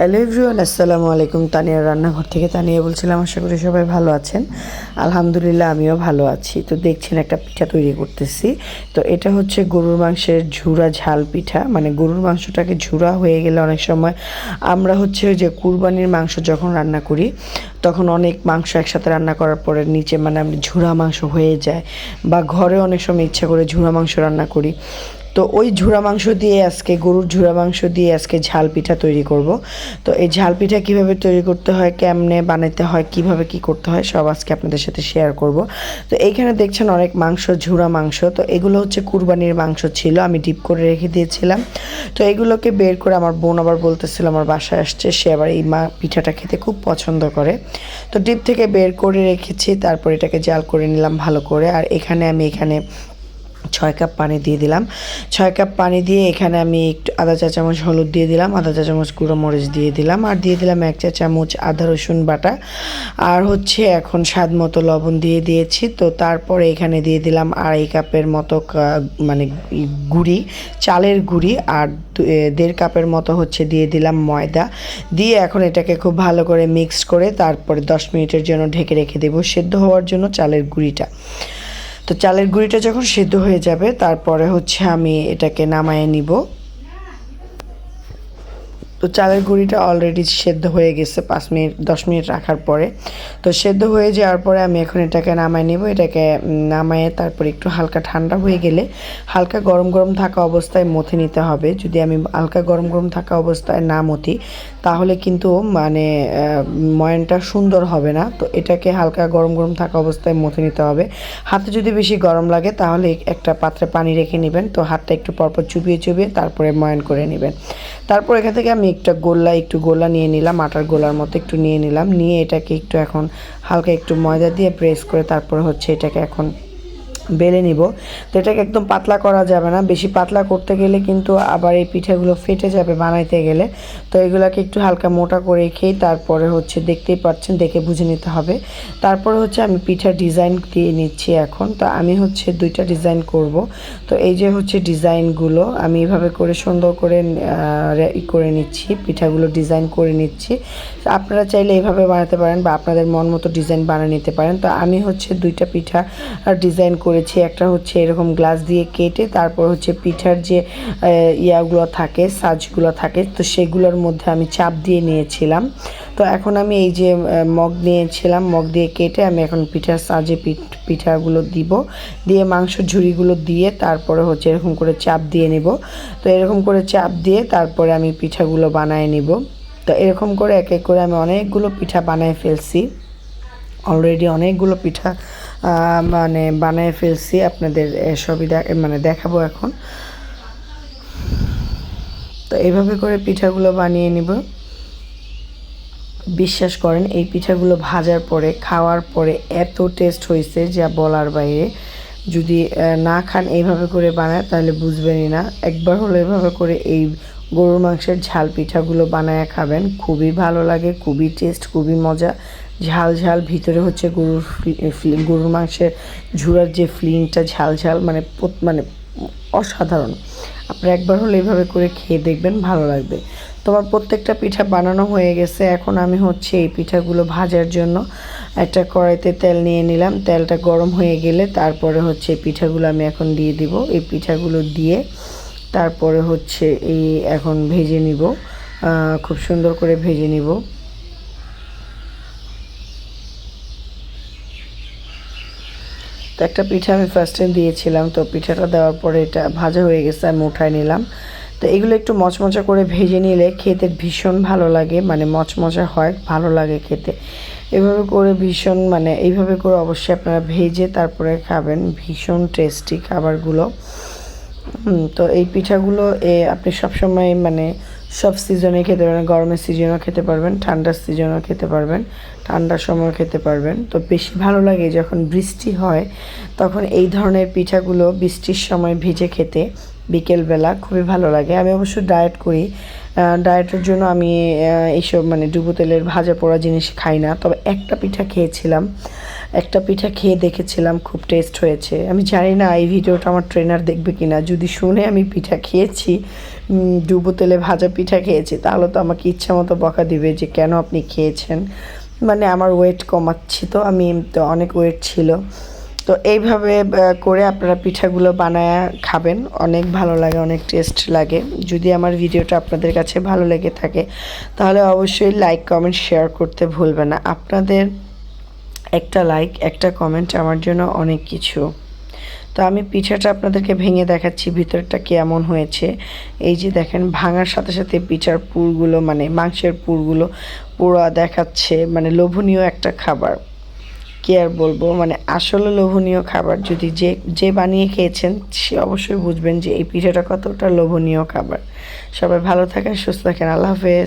Hello everyone, আসসালামু আলাইকুম। তানিয়া রান্নাঘর থেকে তানিয়া বলছিলাম, আশা করি সবাই ভালো আছেন। আলহামদুলিল্লাহ, আমিও ভালো আছি। তো দেখছেন, একটা পিঠা তৈরি করতেছি। তো এটা হচ্ছে গরুর মাংসের ঝুরা ঝাল পিঠা। মানে গরুর মাংসটাকে ঝুরা হয়ে গেলে অনেক সময় আমরা হচ্ছে যে কুরবানির মাংস যখন রান্না করি, তখন অনেক মাংস একসাথে রান্না করার পরে নিচে মানে আমরা ঝুরা মাংস হয়ে যায় বা ঘরে অনেক সময় ইচ্ছা করে ঝুরা মাংস রান্না করি। তো ওই ঝুরা মাংস দিয়ে আজকে, গরুর ঝুরা মাংস দিয়ে আজকে ঝাল পিঠা তৈরি করব। তো এই ঝাল পিঠা কীভাবে তৈরি করতে হয়, কেমনে বানাতে হয়, কীভাবে কি করতে হয়, সব আজকে আপনাদের সাথে শেয়ার করব। তো এইখানে দেখছেন অনেক মাংস ঝুরা মাংস। তো এগুলো হচ্ছে কুরবানির মাংস ছিল, আমি ডিপ করে রেখে দিয়েছিলাম। তো এগুলোকে বের করে আমার বোন আবার বলতেছিল, আমার বাসায় আসছে। সে আবার এই মা পিঠাটা খেতে খুব পছন্দ করে। তো ডিপ থেকে বের করে রেখেছি, তারপর এটাকে জাল করে নিলাম ভালো করে। আর এখানে আমি এখানে ছয় কাপ পানি দিয়ে দিলাম। ছয় কাপ পানি দিয়ে এখানে আমি একটু আধা চা চামচ, হলুদ দিয়ে দিলাম আধা চা চামচ, গুঁড়ো মরিচ দিয়ে দিলাম, আর দিয়ে দিলাম এক চা চামচ আদা রসুন বাটা। আর হচ্ছে এখন স্বাদ মতো লবণ দিয়ে দিয়েছি। তো তারপরে এখানে দিয়ে দিলাম আড়াই কাপের মতো মানে গুড়ি, চালের গুড়ি, আর দেড় কাপের মতো হচ্ছে দিয়ে দিলাম ময়দা। দিয়ে এখন এটাকে খুব ভালো করে মিক্স করে তারপরে দশ মিনিটের জন্য ঢেকে রেখে দেবো। সেদ্ধ হওয়ার জন্য চালের গুঁড়িটা। তো চালের গুঁড়িটা যখন সেদ্ধ হয়ে যাবে তারপরে হচ্ছে আমি এটাকে নামায়ে নিব। তো চালের গুঁড়িটা অলরেডি সেদ্ধ হয়ে গেছে পাঁচ মিনিট, দশ মিনিট রাখার পরে। তো সেদ্ধ হয়ে যাওয়ার পরে আমি এখন এটাকে নামায় নেব, এটাকে নামায়ে তারপরে একটু হালকা ঠান্ডা হয়ে গেলে হালকা গরম গরম থাকা অবস্থায় মথে নিতে হবে। যদি আমি হালকা গরম গরম থাকা অবস্থায় না মথি, তাহলে কিন্তু মানে ময়নটা সুন্দর হবে না। তো এটাকে হালকা গরম গরম থাকা অবস্থায় মথে নিতে হবে। হাতে যদি বেশি গরম লাগে, তাহলে একটা পাত্রে পানি রেখে নেবেন। তো হাতটা একটু পরপর চুবিয়ে চুবিয়ে তারপরে ময়ন করে নেবেন। তারপর এখান থেকে আমি একটা গোল্লা, একটু গোল্লা নিয়ে নিলাম, আটার গোলার মতো একটু নিয়ে নিলাম। নিয়ে এটাকে একটু এখন হালকা একটু ময়দা দিয়ে প্রেস করে তারপর হচ্ছে এটাকে এখন বেলে নিব। তো এটাকে একদম পাতলা করা যাবে না। বেশি পাতলা করতে গেলে কিন্তু আবার এই পিঠাগুলো ফেটে যাবে বানাইতে গেলে। তো এগুলোকে একটু হালকা মোটা করে খেয়ে তারপরে হচ্ছে দেখতেই পাচ্ছেন, দেখে বুঝে নিতে হবে। তারপরে হচ্ছে আমি পিঠার ডিজাইন দিয়ে নিচ্ছি এখন। তো আমি হচ্ছে দুইটা ডিজাইন করব। তো এই যে হচ্ছে ডিজাইনগুলো, আমি এভাবে করে সুন্দর করে করে নিচ্ছি, পিঠাগুলো ডিজাইন করে নিচ্ছি। আপনারা চাইলে এইভাবে বানাতে পারেন বা আপনাদের মন মতো ডিজাইন বানিয়ে নিতে পারেন। তো আমি হচ্ছে দুইটা পিঠা ডিজাইন করেছি একটা হচ্ছে এরকম গ্লাস দিয়ে কেটে তারপর হচ্ছে পিঠার যে ইয়াগুলো থাকে, সাজগুলো থাকে, তো সেগুলোর মধ্যে আমি চাপ দিয়ে নিয়েছিলাম। তো এখন আমি এই যে মগ নিয়েছিলাম, মগ দিয়ে কেটে আমি এখন পিঠার সাজে পিঠ, পিঠাগুলো দিব। দিয়ে মাংস ঝুড়িগুলো দিয়ে তারপরে হচ্ছে এরকম করে চাপ দিয়ে নেব। তো এরকম করে চাপ দিয়ে তারপরে আমি পিঠাগুলো বানায় নিব। তো এরকম করে এক এক করে আমি অনেকগুলো পিঠা বানায় ফেলছি। অলরেডি অনেকগুলো পিঠা মানে বানায় ফেলছি আপনাদের সবই মানে দেখাবো এখন। তো এইভাবে করে পিঠাগুলো বানিয়ে নিব। বিশ্বাস করেন, এই পিঠাগুলো ভাজার পরে, খাওয়ার পরে এত টেস্ট হয়েছে যা বলার বাইরে। যদি না খান এইভাবে করে বানায়, তাহলে বুঝবেনই না। একবার হলো এভাবে করে এই গরুর মাংসের ঝাল পিঠাগুলো বানায় খাবেন। খুবই ভালো লাগে, খুবই টেস্ট খুবই মজা। ঝাল ঝাল, ভিতরে হচ্ছে গরুর গরুর মাংসের ঝুড়ার যে ফিলিংটা ঝাল ঝাল মানে মানে অসাধারণ। আপনারা একবার হলে এভাবে করে খেয়ে দেখবেন, ভালো লাগবে। তোমার প্রত্যেকটা পিঠা বানানো হয়ে গেছে, এখন আমি হচ্ছে এই পিঠাগুলো ভাজার জন্য একটা কড়াইতে তেল নিয়ে নিলাম। তেলটা গরম হয়ে গেলে তারপরে হচ্ছে এই পিঠাগুলো আমি এখন দিয়ে দিব। এই পিঠাগুলো দিয়ে তারপরে হচ্ছে এই এখন ভেজে নিব খুব সুন্দর করে ভেজে নিব। তো একটা পিঠা আমি ফার্স্ট টাইম দিয়েছিলাম তো পিঠাটা দেওয়ার পরে এটা ভাজা হয়ে গেছে আমি উঠায় নিলাম। তো এগুলো একটু মচমচা করে ভেজে নিলে খেতে ভীষণ ভালো লাগে মানে মচমচা হয় ভালো লাগে খেতে। এভাবে করে ভীষণ মানে এইভাবে করে অবশ্যই আপনারা ভেজে তারপরে খাবেন ভীষণ টেস্টি খাবারগুলো। তো এই পিঠাগুলো এ, আপনি সবসময় মানে সব সিজনে খেতে পারবেন, গরমের সিজনেও খেতে পারবেন, ঠান্ডার সিজনেও খেতে পারবেন, ঠান্ডার সময় খেতে পারবেন। তো বেশি ভালো লাগে যখন বৃষ্টি হয়, তখন এই ধরনের পিঠাগুলো বৃষ্টির সময় ভিজে খেতে বিকেলবেলা খুবই ভালো লাগে। আমি অবশ্য ডায়েট করি ডায়েটের জন্য আমি এইসব মানে ডুবো তেলের ভাজা পোড়া জিনিস খাই না, তবে একটা পিঠা খেয়েছিলাম একটা পিঠা খেয়ে দেখেছিলাম, খুব টেস্ট হয়েছে। আমি জানি না এই ভিডিওটা আমার ট্রেনার দেখবে কি না যদি শুনে আমি পিঠা খেয়েছি ডুবো তেলে ভাজা পিঠা খেয়েছি, তাহলে তো আমাকে ইচ্ছা মতো বকা দিবে যে কেন আপনি খেয়েছেন। মানে আমার ওয়েট কমাচ্ছি তো, আমি তো অনেক ওয়েট ছিল। তো এইভাবে করে আপনারা পিঠাগুলো বানায় খাবেন। অনেক ভালো লাগে, অনেক টেস্ট লাগে। যদি আমার ভিডিওটা আপনাদের কাছে ভালো লেগে থাকে, তাহলে অবশ্যই লাইক কমেন্ট শেয়ার করতে ভুলবেন না। আপনাদের একটা লাইক একটা কমেন্ট আমার জন্য অনেক কিছু। তো আমি পিঠাটা আপনাদেরকে ভেঙে দেখাচ্ছি, ভিতরটা কেমন হয়েছে। এই যে দেখেন, ভাঙার সাথে সাথে পিঠার পুরগুলো মানে মাংসের পুরগুলো পুরো দেখাচ্ছে মানে লোভনীয় একটা খাবার। কি আর বলব মানে আসলে লোভনীয় খাবার। যদি যে যে বানিয়ে খেয়েছেন, সে অবশ্যই বুঝবেন যে এই পিঠাটা কতটা লোভনীয় খাবার। সবাই ভালো থাকেন, সুস্থ থাকেন, আল্লাহ হাফেজ।